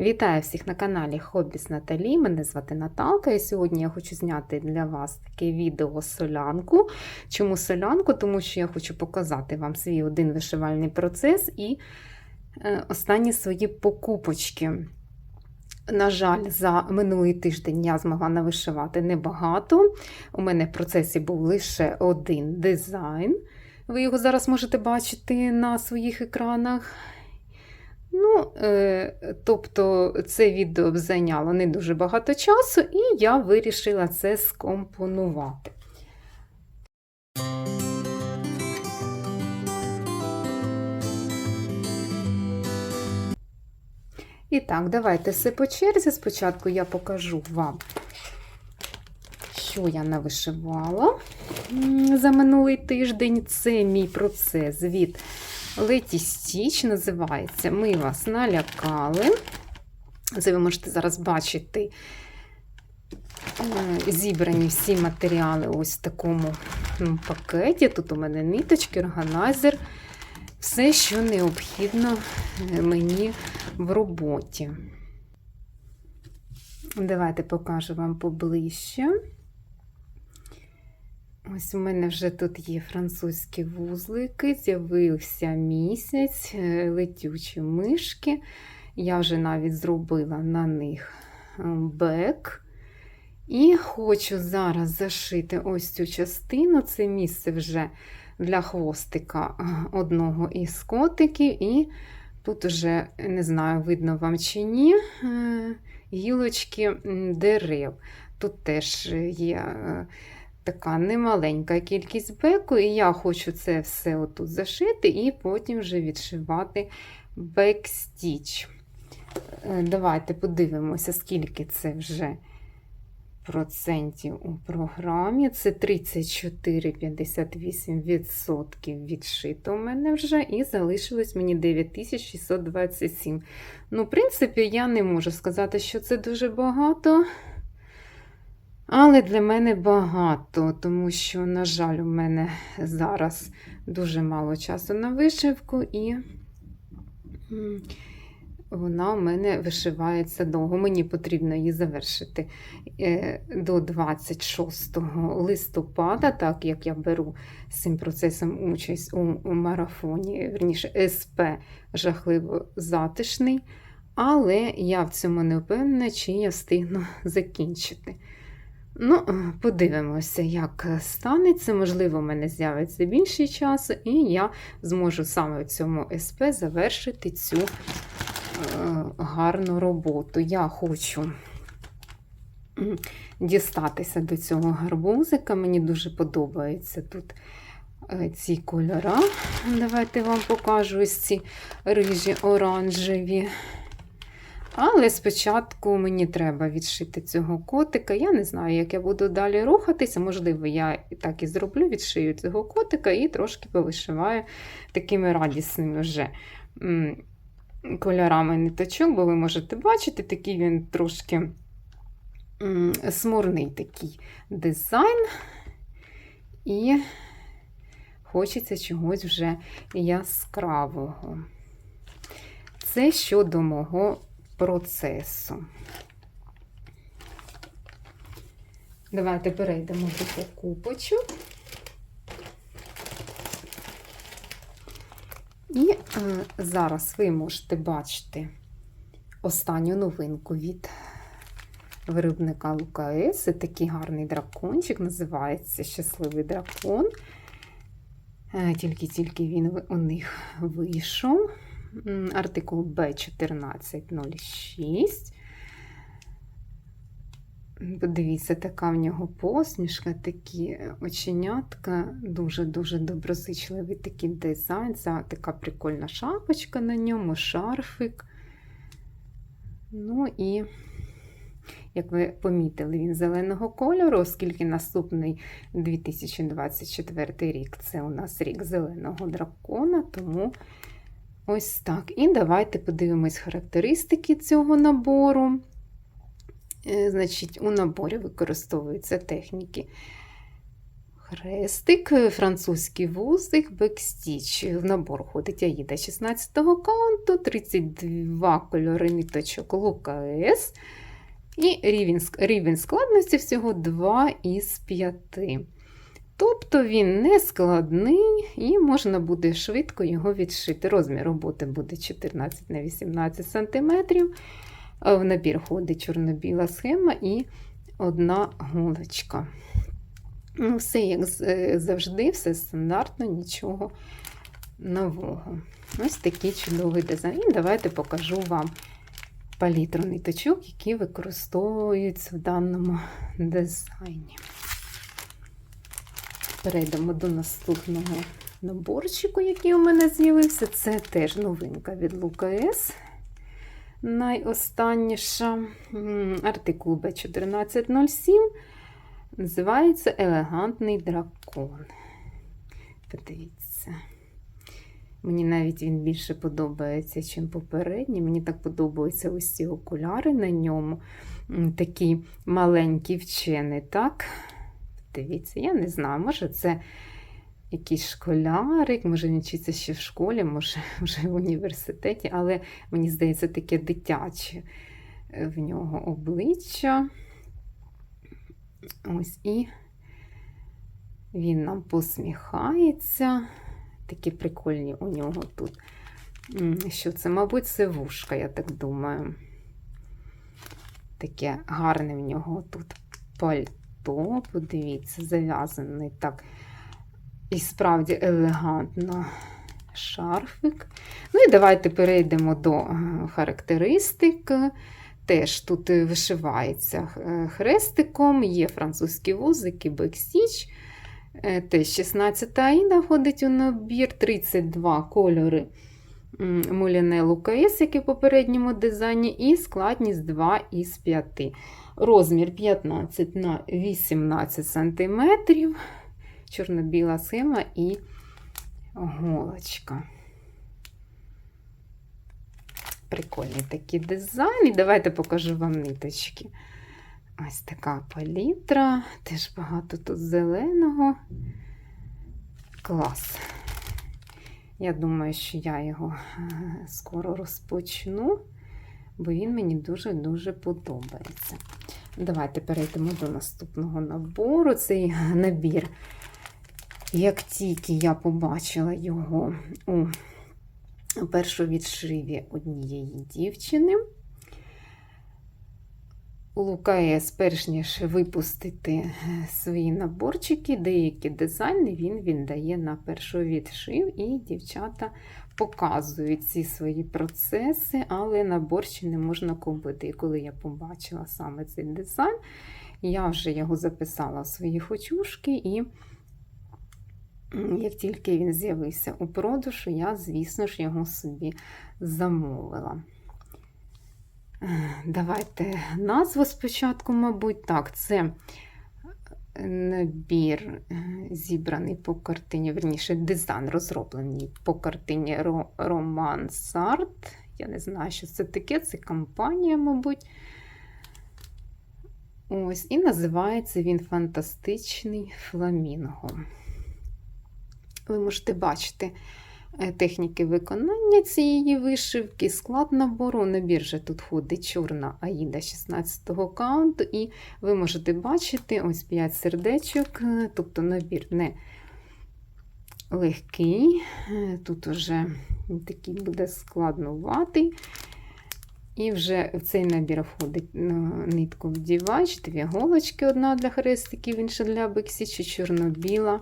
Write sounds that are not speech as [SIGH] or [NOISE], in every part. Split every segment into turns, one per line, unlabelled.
Вітаю всіх на каналі Хобі з Наталі. Мене звати Наталка, і сьогодні я хочу зняти для вас таке відео солянку. Чому солянку? Тому що я хочу показати вам свій один вишивальний процес і е, останні свої покупочки. На жаль, за минулий тиждень я змогла навишивати небагато. У мене в процесі був лише один дизайн. Ви його зараз можете бачити на своїх екранах. Ну, е, тобто, це відео зайняло не дуже багато часу, і я вирішила це скомпонувати. І так, давайте все по черзі. Спочатку я покажу вам, що я навишивала за минулий тиждень. Це мій процес від Леті Стіч називається. Ми вас налякали. Це ви можете зараз бачити е, зібрані всі матеріали ось в такому ну, пакеті. Тут у мене ниточки, органайзер, все, що необхідно е, мені в роботі. Давайте покажу вам поближче. Ось у мене вже тут є французькі вузлики, з'явився місяць, е, летючі мишки. Я вже навіть зробила на них е, бек. І хочу зараз зашити ось цю частину. Це місце вже для хвостика е, одного із котиків. І тут вже, не знаю, видно вам чи ні, гілочки дерев. Тут теж є така немаленька кількість беку, і я хочу це все отут зашити, і потім вже відшивати бекстіч. Давайте подивимося, скільки це вже процентів у програмі. Це 34,58% відшито у мене вже, і залишилось мені 9627. Ну, в принципі, я не можу сказати, що це дуже багато. Але для мене багато, тому що, на жаль, у мене зараз дуже мало часу на вишивку, і вона у мене вишивається довго. Мені потрібно її завершити е, до 26 листопада, так як я беру з цим процесом участь у марафоні, верніше, СП жахливо затишний. Але я в цьому не впевнена, чи я встигну закінчити. Ну, подивимося, як станеться. Можливо, в мене з'явиться більше часу, і я зможу саме в цьому СП завершити цю е, гарну роботу. Я хочу дістатися до цього гарбузика. Мені дуже подобаються тут е, ці кольори. Давайте вам покажу ось ці рижі оранжеві. Але спочатку мені треба відшити цього котика. Я не знаю, як я буду далі рухатися. Можливо, я і так і зроблю, відшию цього котика і трошки повишиваю такими радісними вже кольорами ниточок, бо ви можете бачити, такий він трошки смурний такий дизайн. І хочеться чогось вже яскравого. Це щодо мого процесу. Давайте перейдемо до покупочок. І е, зараз ви можете бачити останню новинку від виробника Лукаес. Такий гарний дракончик, називається Щасливий дракон. Е, Тільки-тільки він у них вийшов артикул Б1406. Подивіться, така в нього посмішка, такі оченятка, дуже-дуже доброзичливий такий дизайн. Це така прикольна шапочка на ньому, шарфик. Ну і, як ви помітили, він зеленого кольору, оскільки наступний 2024 рік це у нас рік зеленого дракона, тому Ось так. І давайте подивимось характеристики цього набору. Е, значить, у наборі використовуються техніки хрестик, французький вузик, бекстіч. В набор ходить Аїда 16-го каунту, 32 кольори ниточок Лука. І рівень, рівень складності всього 2 із 5. Тобто він не складний і можна буде швидко його відшити. Розмір роботи буде 14 на 18 см. В набір входить чорно-біла схема і одна голочка. Ну, Все як е, завжди, все стандартно, нічого нового. Ось такий чудовий дизайн. Давайте покажу вам палітру ниточок, які використовуються в даному дизайні. Перейдемо до наступного наборчику, який у мене з'явився. Це теж новинка від Лука С. Найостанніша артикул B1407. Називається Елегантний дракон. Подивіться. Мені навіть він більше подобається, ніж попередній. Мені так подобаються ось ці окуляри на ньому. Такі маленькі вчені, так? Дивіться, я не знаю, може це якийсь школярик, може він вчиться ще в школі, може [LAUGHS] вже в університеті, але мені здається, таке дитяче е, в нього обличчя. Ось і він нам посміхається. Такі прикольні у нього тут. Що це? Мабуть, це вушка, я так думаю. Таке гарне в нього тут пальто. Подивіться, зав'язаний так. І справді елегантно шарфик. Ну і давайте перейдемо до е, характеристик. Теж тут е, вишивається е, хрестиком, є французькі вузики, бекстіч. Е, Теж 16 аїда входить у набір, 32 кольори м, Муляне Лукаєс, як і в попередньому дизайні, і складність 2 із 5. Розмір 15 на 18 см, чорно-біла схема і голочка. Прикольний такий дизайн. І давайте покажу вам ниточки. Ось така палітра, теж багато тут зеленого. Клас. Я думаю, що я його е, скоро розпочну, бо він мені дуже-дуже подобається. Давайте перейдемо до наступного набору. Цей набір, як тільки я побачила його у першому відшиві однієї дівчини. Лукаєс, перш ніж випустити е, свої наборчики, деякі дизайни він віддає на перший відшив, і дівчата показують ці свої процеси, але набор ще не можна купити. І коли я побачила саме цей дизайн, я вже його записала в свої хочушки, і як тільки він з'явився у продажу, я, звісно ж, його собі замовила. Давайте назву спочатку, мабуть, так, це набір е, зібраний по картині, верніше, дизайн розроблений по картині Ро- Роман Сарт. Я не знаю, що це таке, це компанія, мабуть. Ось, і називається він Фантастичний фламінго. Ви можете бачити техніки виконання цієї вишивки, склад набору. Набір же тут входить чорна аїда 16-го каунту, і ви можете бачити ось 5 сердечок, е, тобто набір не легкий, е, тут уже такий буде складнуватий. І вже в цей набір входить е, нитку вдівач, дві голочки, одна для хрестиків, інша для бексічі, чорно-біла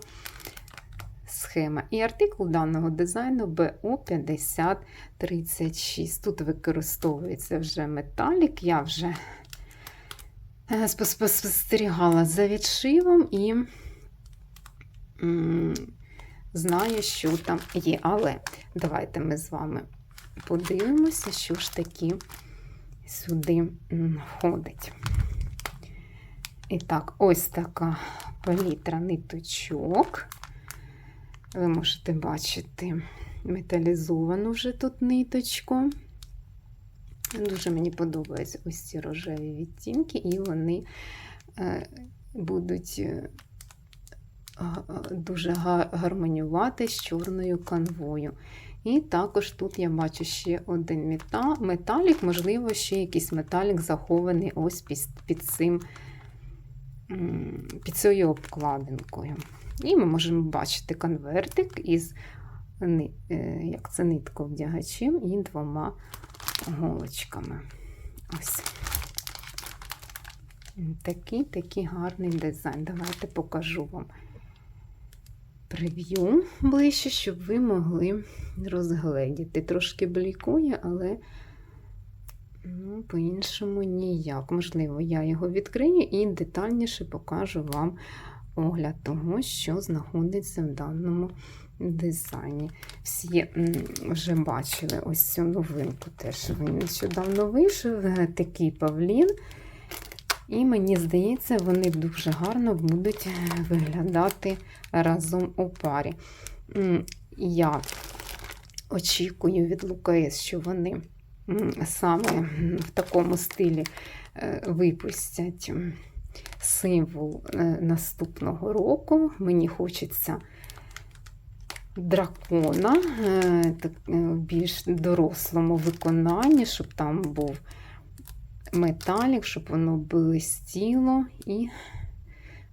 схема. І артикул даного дизайну BU5036. Тут використовується вже металік. Я вже е, спостерігала за відшивом і знаю, що там є. Але давайте ми з вами подивимося, що ж таки сюди входить. І так, ось така палітра ниточок. Ви можете бачити металізовану вже тут ниточку. Дуже мені подобаються ось ці рожеві відтінки, і вони е, будуть е, дуже гармонювати з чорною канвою. І також тут я бачу ще один металік, можливо, ще якийсь металік захований ось під, цим під цією обкладинкою. І ми можемо бачити конвертик із е, як це нитковдягачем і двома голочками. Ось. Такий такий гарний дизайн. Давайте покажу вам прев'ю ближче, щоб ви могли розгледіти. Трошки блікує, але ну, по-іншому ніяк. Можливо, я його відкрию і детальніше покажу вам огляд того, що знаходиться в даному дизайні. Всі вже бачили ось цю новинку. Теж він нещодавно вийшов. е, Такий павлін. І мені здається, вони дуже гарно будуть е, виглядати разом у парі. Я очікую від Лукаес, що вони саме в такому стилі е, випустять символ е, наступного року. Мені хочеться дракона е, е, в більш дорослому виконанні, щоб там був металік, щоб воно блистіло. І,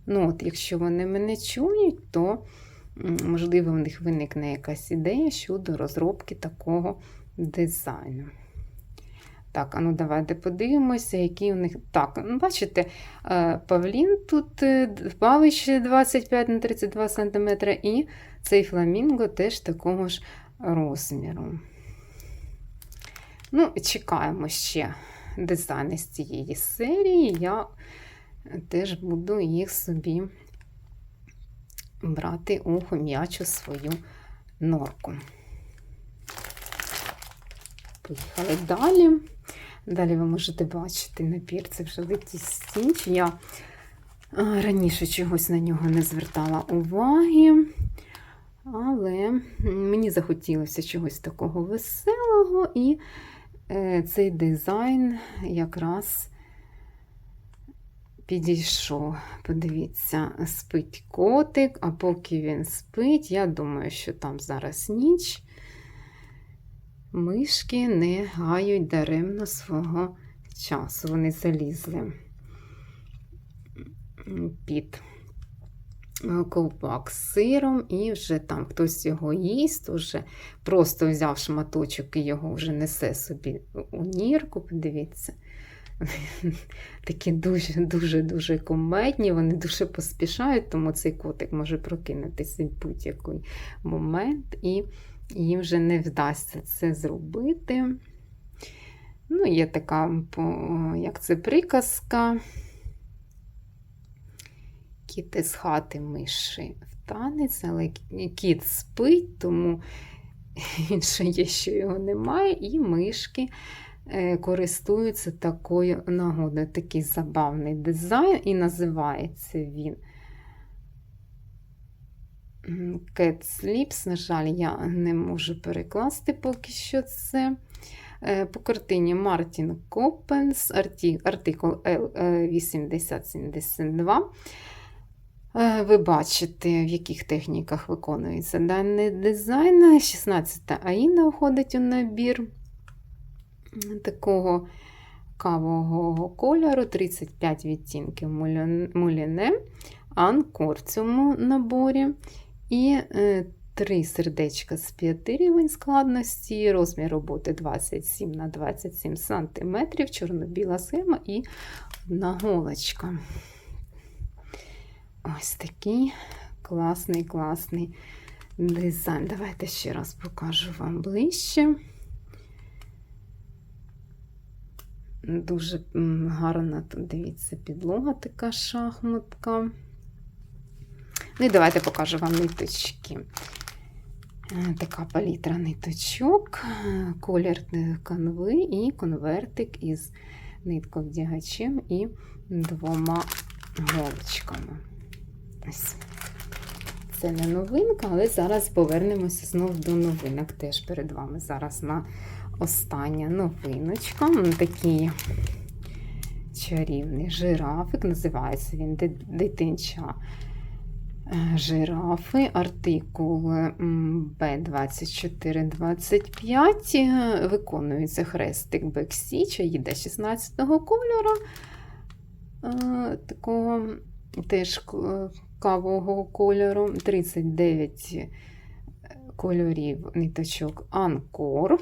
ну, от, якщо вони мене чують, то можливо в них виникне якась ідея щодо розробки такого дизайну. Так, а ну давайте подивимося, які у них. Так, ну бачите, е, Павлін тут е, павище 25 на 32 см, і цей фламінго теж такого ж розміру. Ну, чекаємо ще дизайни з цієї серії. Я теж буду їх собі брати у хом'ячу свою норку. Поїхали далі. Далі ви можете бачити набір, це вже Леті Стінч. Я раніше чогось на нього не звертала уваги, але мені захотілося чогось такого веселого, і е, цей дизайн якраз підійшов. Подивіться, спить котик, а поки він спить, я думаю, що там зараз ніч. Мишки не гають даремно свого часу. Вони залізли під ковпак з сиром, і вже там хтось його їсть, вже просто взяв шматочок і його вже несе собі у нірку. Подивіться. [LAUGHS] Такі дуже-дуже комедні, вони дуже поспішають, тому цей котик може прокинутися в будь-який момент. І їм вже не вдасться це зробити. Ну, є така, як це приказка. Кіт із хати миші в танець, але кіт спить, тому [LAUGHS] інше є, що його немає, і мишки користуються такою нагодою. Такий забавний дизайн, і називається він Cat Sleeps. На жаль, я не можу перекласти поки що це. По картині Мартін Копенс, артикул L8072. Ви бачите, в яких техніках виконується даний дизайн. 16 Аїна входить у набір такого кавового кольору, 35 відтінків муліне, анкор в цьому наборі. І три сердечка з 5 рівень складності, розмір роботи 27 на 27 см, чорно-біла схема і одна голочка. Ось такий класний, класний дизайн. Давайте ще раз покажу вам ближче. Дуже гарна дивіться, підлога така шахматка. Ну і давайте покажу вам ниточки. Така палітра ниточок, колір канви і конвертик із нитковдягачем і двома голочками. Ось. Це не новинка, але зараз повернемося знову до новинок. Теж перед вами зараз на остання новиночка. Такий чарівний жирафик, називається він дитинча Е, Жирафи, артикул м, Б2425. Е, Виконується хрестик Бексіча, їде 16-го кольору. Е, Такого теж кавового кольору. 39 кольорів ниточок Анкор.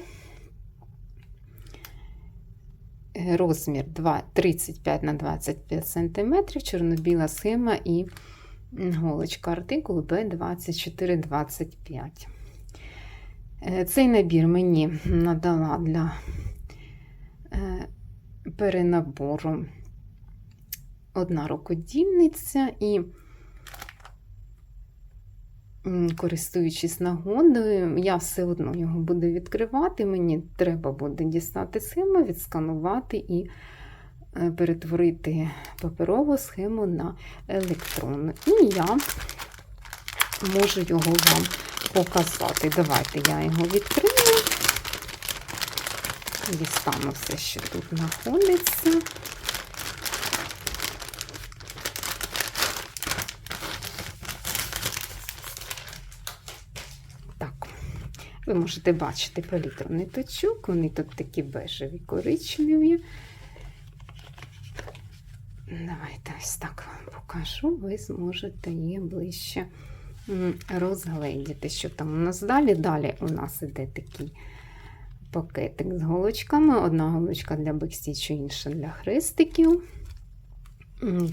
Е, Розмір 2, 35 на 25 см, чорно-біла схема і голочка артикул B2425. Е, Цей набір мені надала для е, перенабору одна рукодільниця і користуючись нагодою, я все одно його буду відкривати. Мені треба буде дістати схему, відсканувати і перетворити паперову схему на електронну. І я можу його вам показати. Давайте я його відкрию. Дістану все, що тут знаходиться. Так, ви можете бачити палітру ниточок, вони тут такі бежеві, коричневі. Давайте ось так вам покажу, ви зможете її ближче розгледіти, що там у нас далі. Далі у нас іде такий пакетик з голочками. Одна голочка для бекстічу, інша для хрестиків.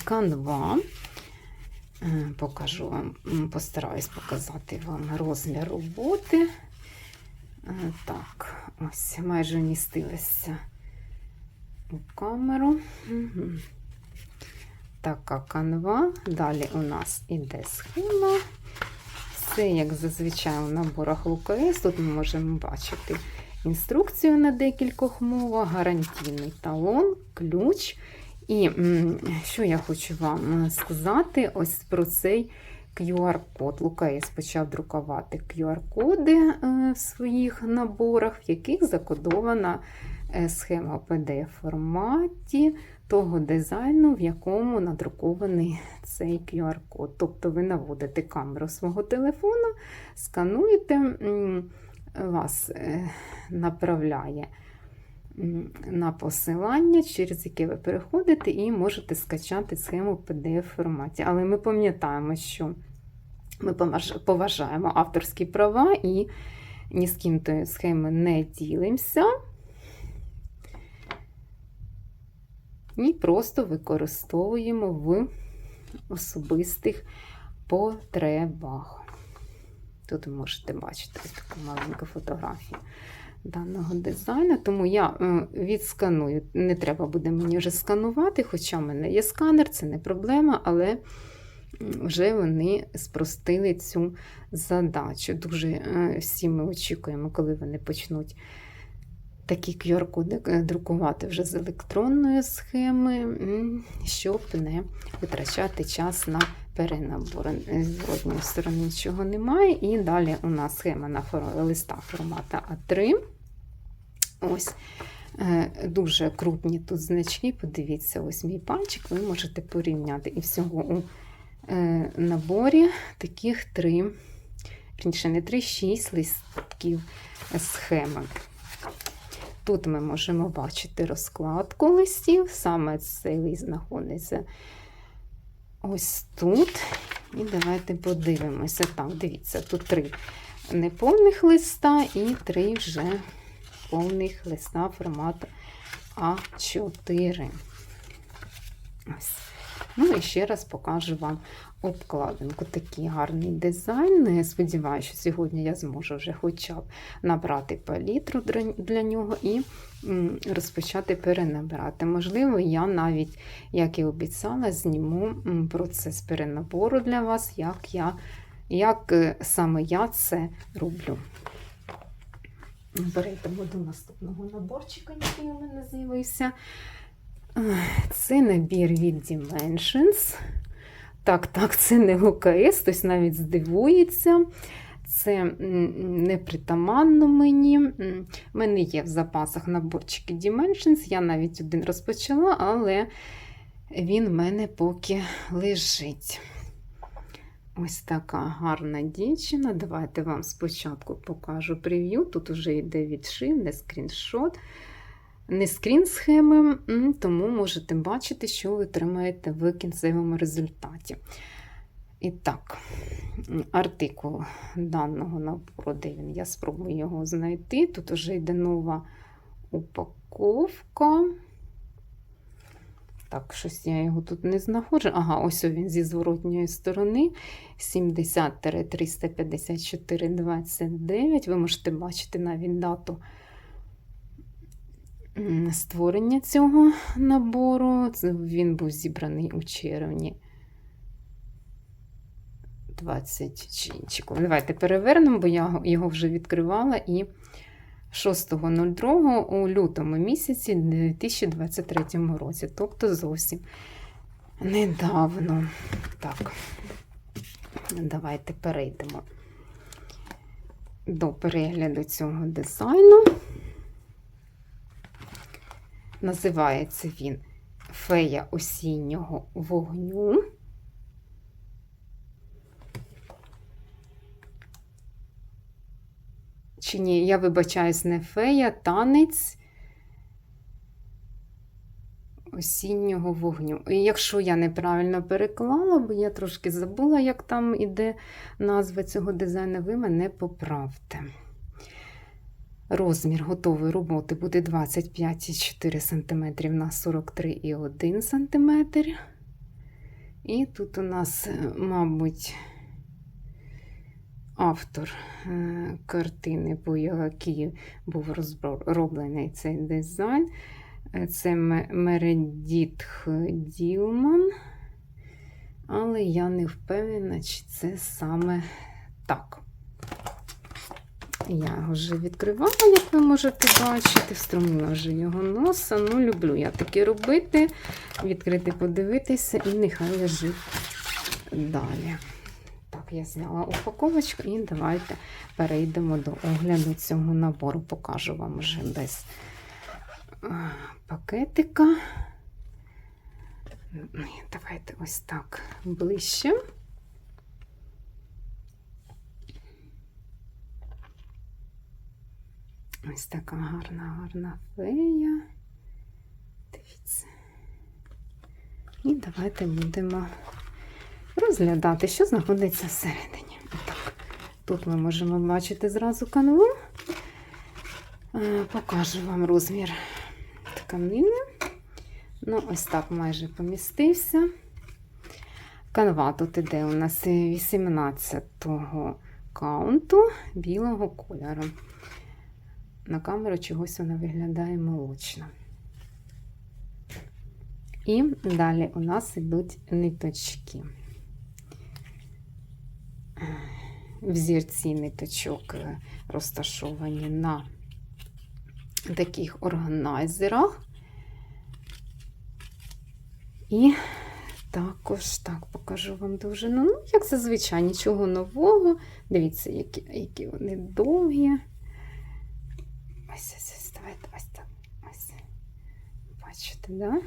Канва. Е, Покажу вам, постараюсь показати вам розмір роботи. Е, Так, ось майже вмістилася у камеру. Така канва. Далі у нас іде схема. Все, як зазвичай у наборах ЛКС. Тут ми можемо бачити інструкцію на декількох мовах, гарантійний талон, ключ. І що я хочу вам е, сказати ось про цей QR-код. Лукаєс почав друкувати QR-коди е, в своїх наборах, в яких закодована е, схема в PDF-форматі того дизайну, в якому надрукований цей QR-код. Тобто ви наводите камеру свого телефона, скануєте, вас е, направляє на посилання, через яке ви переходите, і можете скачати схему PDF-форматі. Але ми пам'ятаємо, що ми поважаємо авторські права і ні з ким тої схеми не ділимося. І просто використовуємо в особистих потребах. Тут ви можете бачити ось таку маленьку фотографію даного дизайну. Тому я е, відсканую. Не треба буде мені вже сканувати, хоча в мене є сканер, це не проблема, але вже вони спростили цю задачу. Дуже е, всі ми очікуємо, коли вони почнуть такі QR-коди е, друкувати вже з електронної схеми, щоб не витрачати час на перенабор. Е, З однієї сторони нічого немає. І далі у нас схема на листа формату А3. Ось е, дуже крупні тут значки. Подивіться, ось мій пальчик, ви можете порівняти. І всього у наборі таких три, інше не три, шість листків схеми. Тут ми можемо бачити розкладку листів, саме цей лист знаходиться ось тут. І давайте подивимося. Так, дивіться, тут три неповних листа і три вже повних листа формату А4. Ось. Ну і ще раз покажу вам обкладинку. Такий гарний дизайн. Я сподіваюся, що сьогодні я зможу вже хоча б набрати палітру для нього і розпочати перенабирати. Можливо, я навіть, як і обіцяла, зніму процес перенабору для вас, як, я, як е, саме я це роблю. Перейдемо до наступного наборчика, який у мене з'явився. Це набір від Dimensions. Так, так, це не ОКС, хтось навіть здивується. Це непритаманно мені. У мене є в запасах наборчики Dimensions. Я навіть один розпочала, але він в мене поки лежить. Ось така гарна дівчина. Давайте вам спочатку покажу прев'ю. Тут уже йде відшив, не скріншот, не скрін схеми, тому можете бачити, що ви отримаєте в кінцевому результаті. І так, артикул даного набору, де він, я спробую його знайти. Тут вже йде нова упаковка. Так, щось я його тут не знаходжу. Ага, ось він зі зворотньої сторони 70-354,29. Ви можете бачити навіть дату створення цього набору. Він був зібраний у червні 20 чинчиків. Давайте перевернемо, бо я його вже відкривала і 6.02 у лютому місяці 2023 році, тобто зовсім недавно. Так, давайте перейдемо до перегляду цього дизайну. Називається він Фея осіннього вогню. Чи ні, я вибачаюсь, не фея, танець осіннього вогню. І якщо я неправильно переклала, бо я трошки забула, як там іде назва цього дизайну, ви мене поправте. Розмір готової роботи буде 25,4 см на 43,1 см. І тут у нас, е, мабуть, автор е, картини, по якій був розроблений цей дизайн. Е, Це Мередітх Ділман. Але я не впевнена, чи це саме так. Я його вже відкривала, як ви можете бачити, встромила вже його носа. Ну, люблю я таке робити, відкрити, подивитися, і нехай лежить далі. Так, я зняла упаковочку і давайте перейдемо до огляду цього набору. Покажу вам вже без пакетика. Давайте ось так ближче. Ось така гарна, гарна фея. Дивіться. І давайте будемо розглядати, що знаходиться всередині. Так, тут ми можемо бачити зразу канву. Е, Покажу вам розмір тканини. Ну, ось так майже помістився. Канва тут іде у нас 18-го каунту білого кольору. На камеру чогось вона виглядає молочно. І далі у нас йдуть ниточки. Взірці ниточок розташовані на таких органайзерах. І також, так, покажу вам довжину. Ну, як зазвичай, нічого нового. Дивіться, які, які вони довгі. Ось, ось, давайте ось так. Ось. Бачите, да?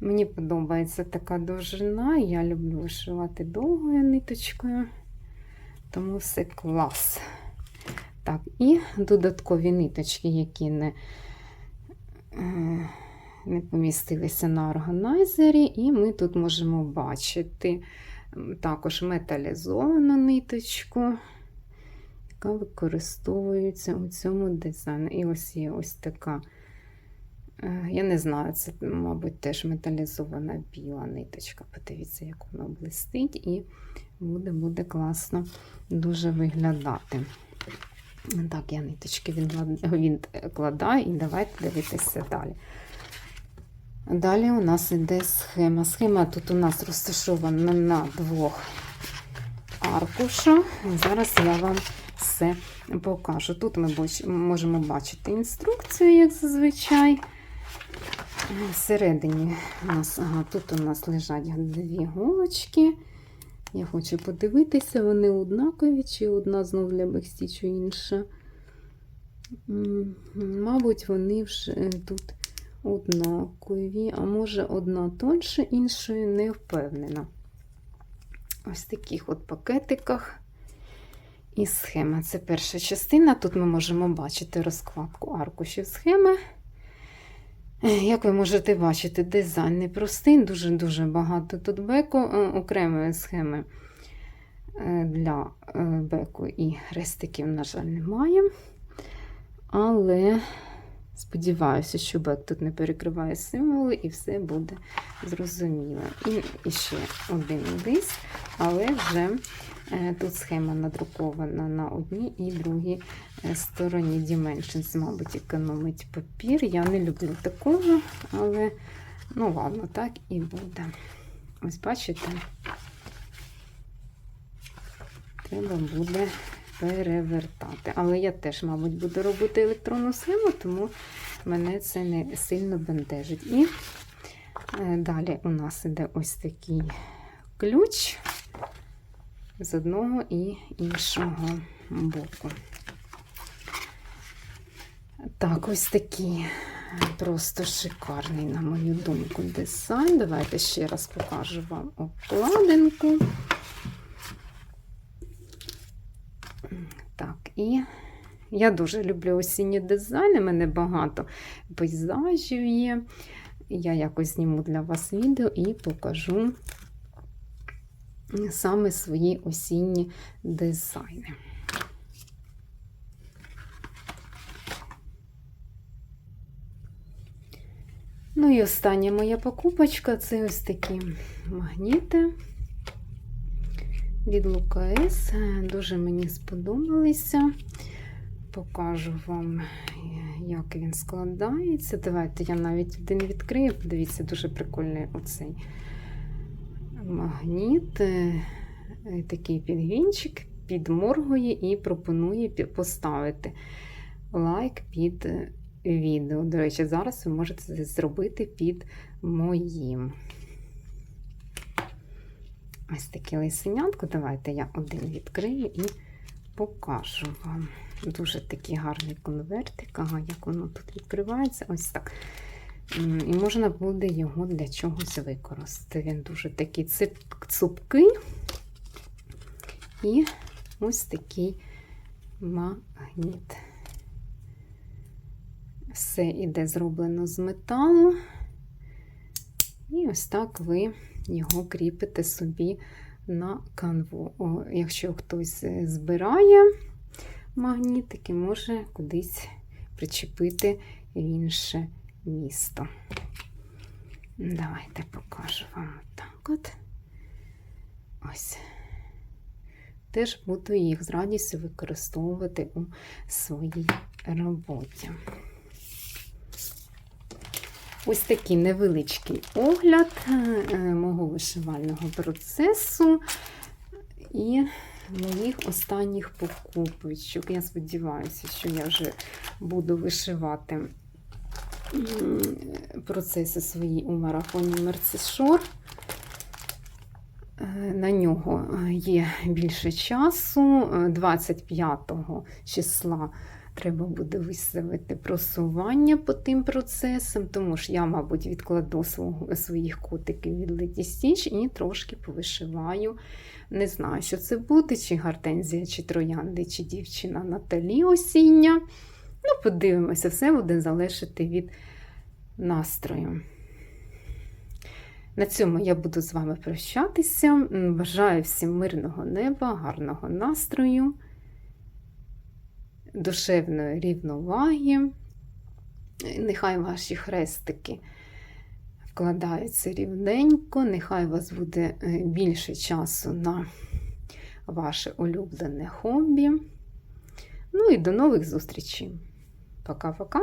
Мені подобається така довжина. Я люблю вишивати довгою ниточкою, тому все клас. Так, і додаткові ниточки, які не, е, не помістилися на органайзері, і ми тут можемо бачити також металізовану ниточку яка використовується у цьому дизайні. І ось є ось така, е, я не знаю, це, мабуть, теж металізована біла ниточка. Подивіться, як вона блистить, і буде буде класно дуже виглядати. Так, я ниточки відкладаю, і давайте дивитися далі. Далі у нас йде схема. Схема тут у нас розташована на двох аркушах. Зараз я вам все покажу. Тут ми можемо бачити інструкцію, як зазвичай. Всередині у нас, ага, тут у нас лежать дві голочки. Я хочу подивитися, вони однакові, чи одна знов для бекстічу інша. Мабуть, вони вже тут однакові, а може одна тоньше, іншої не впевнена. ось таких от пакетиках. І схема. Це перша частина. Тут ми можемо бачити розкладку аркушів схеми. Як ви можете бачити, дизайн непростий, дуже-дуже багато тут беку, е, окремої схеми е, для е, беку і хрестиків, на жаль, немає. Але сподіваюся, що бек тут не перекриває символи і все буде зрозуміло. І, ще один лист, але вже тут схема надрукована на одній і другій е, стороні Dimensions, мабуть, економить папір. Я не люблю такого, але ну ладно, так і буде. Ось бачите, треба буде перевертати. Але я теж, мабуть, буду робити електронну схему, тому мене це не сильно бентежить. І е, далі у нас іде ось такий ключ з одного і іншого боку. Так, ось такий просто шикарний, на мою думку, дизайн. Давайте ще раз покажу вам обкладинку. Так, і я дуже люблю осінні дизайни, в мене багато пейзажів є. Я якось зніму для вас відео і покажу саме свої осінні дизайни. Ну і остання моя покупочка це ось такі магніти від Лукаес. Дуже мені сподобалися. Покажу вам, як він складається. Давайте я навіть один відкрию. Подивіться, дуже прикольний оцей магніт. Е, Такий підвінчик підморгує і пропонує поставити лайк під е, відео. До речі, зараз ви можете це зробити під моїм. Ось таке лисенятко. Давайте я один відкрию і покажу вам. Дуже такий гарний конвертик. Ага, як воно тут відкривається. Ось так. І можна буде його для чогось використати. Він дуже такий цупкий. І ось такий магніт. Все іде зроблено з металу. І ось так ви його кріпите собі на канву. О, якщо хтось збирає магнітики, може кудись причепити в інше місто. Давайте покажу вам так от. Ось. Теж буду їх з радістю використовувати у своїй роботі. Ось такий невеличкий огляд е, мого вишивального процесу і моїх останніх покупочок. Я сподіваюся, що я вже буду вишивати процеси свої у марафоні Мерцешор. Е, На нього є більше часу. Е, 25 числа треба буде виставити просування по тим процесам, тому ж я, мабуть, відкладу свого, своїх котиків від Lady Stitch і трошки повишиваю. Не знаю, що це буде, чи гортензія, чи троянди, чи дівчина Наталі осіння. Ну, подивимося, все буде залежати від настрою. На цьому я буду з вами прощатися. Бажаю всім мирного неба, гарного настрою, душевної рівноваги. Нехай ваші хрестики вкладаються рівненько, нехай у вас буде е, більше часу на ваше улюблене хобі. Ну і до нових зустрічей. Пока-пока.